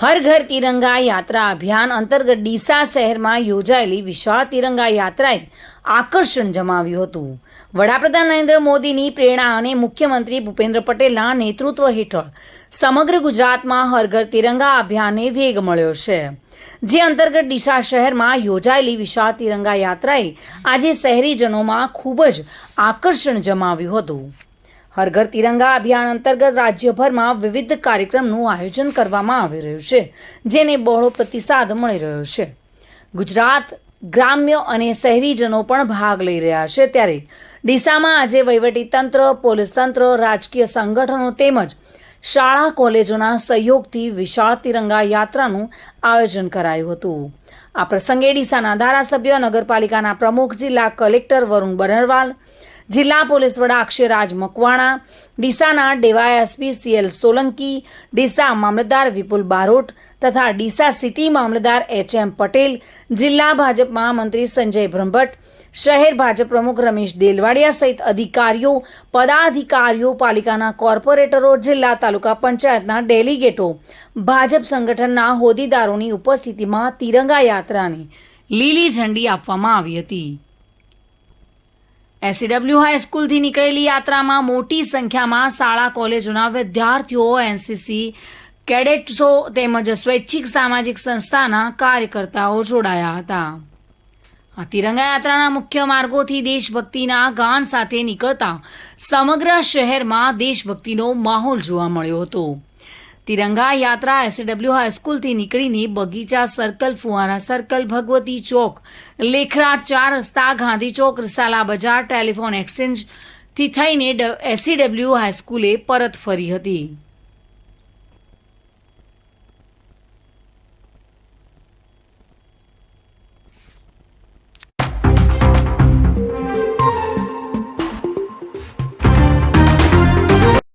હર ઘર તિરંગા યાત્રા અભિયાન અંતર્ગત ડીસા શહેરમાં યોજાયેલી વિશાળ તિરંગા યાત્રાએ આકર્ષણ જમાવ્યું હતું. વડાપ્રધાન નરેન્દ્ર મોદીની પ્રેરણા અને મુખ્યમંત્રી ભૂપેન્દ્ર પટેલના નેતૃત્વ હેઠળ સમગ્ર ગુજરાતમાં હર ઘર તિરંગા અભિયાનને વેગ મળ્યો છે. જે અંતર્ગત ડીસા શહેરમાં યોજાયેલી વિશાળ તિરંગા યાત્રાએ આજે શહેરીજનોમાં ખૂબ જ આકર્ષણ જમાવ્યું હતું. હર ઘર તિરંગા અભિયાન અંતર્ગત રાજ્યભરમાં વિવિધ કાર્યક્રમનું આયોજન કરવામાં આવી રહ્યું છે, જેને બહોળો પ્રતિસાદ મળી રહ્યો છે. ગુજરાત ગ્રામ્ય અને શહેરીજનો પણ ભાગ લઈ રહ્યા છે ત્યારે ડીસામાં આજે વહીવટીતંત્ર પોલીસ તંત્ર, રાજકીય સંગઠનો તેમજ શાળા કોલેજોના સહયોગથી વિશાળ તિરંગા યાત્રાનું આયોજન કરાયું હતું. આ પ્રસંગે ડીસાના ધારાસભ્ય, નગરપાલિકાના પ્રમુખ, જિલ્લા કલેક્ટર વરુણ બનરવાલ જિલ્લા પોલીસ વડા Akshayraj Makwana, ડીસાના DYSP C L Solanki, Deesa મામલતદાર વિપુલ બારોટ તથા ડીસા સિટી મામલતદાર એચ એમ પટેલ, જિલ્લા ભાજપ મહામંત્રી સંજય બ્રહ્મભટ્ટ, શહેર ભાજપ પ્રમુખ રમેશ દેલવાડિયા સહિત અધિકારીઓ, પદાધિકારીઓ, પાલિકાના કોર્પોરેટરો, જિલ્લા તાલુકા પંચાયતના ડેલિગેટો, ભાજપ સંગઠનના હોદ્દેદારોની ઉપસ્થિતિમાં તિરંગા યાત્રાને લીલી ઝંડી આપવામાં આવી હતી. એસસીડબ્લ્યુ હાઈસ્કૂલથી નીકળેલી યાત્રામાં મોટી સંખ્યામાં શાળા, કોલેજોના વિદ્યાર્થીઓ એનસીસી કેડેટ્સો તેમજ સ્વૈચ્છિક સામાજિક સંસ્થાના કાર્યકર્તાઓ જોડાયા હતા. આ તિરંગા યાત્રાના મુખ્ય માર્ગોથી દેશભક્તિના ગાન સાથે નીકળતા સમગ્ર શહેરમાં દેશભક્તિનો માહોલ જોવા મળ્યો હતો. તિરંગા યાત્રા એસડબ્લ્યુ હાઈસ્કૂલથી નીકળીને બગીચા સર્કલ ફુવારા સર્કલ ભગવતી ચોક, લેખરા ચાર રસ્તા, ગાંધી ચોક, રસાલા બજાર ટેલિફોન એક્સચેન્જથી થઈને એસીડબ્લ્યુ હાઈસ્કૂલે પરત ફરી હતી.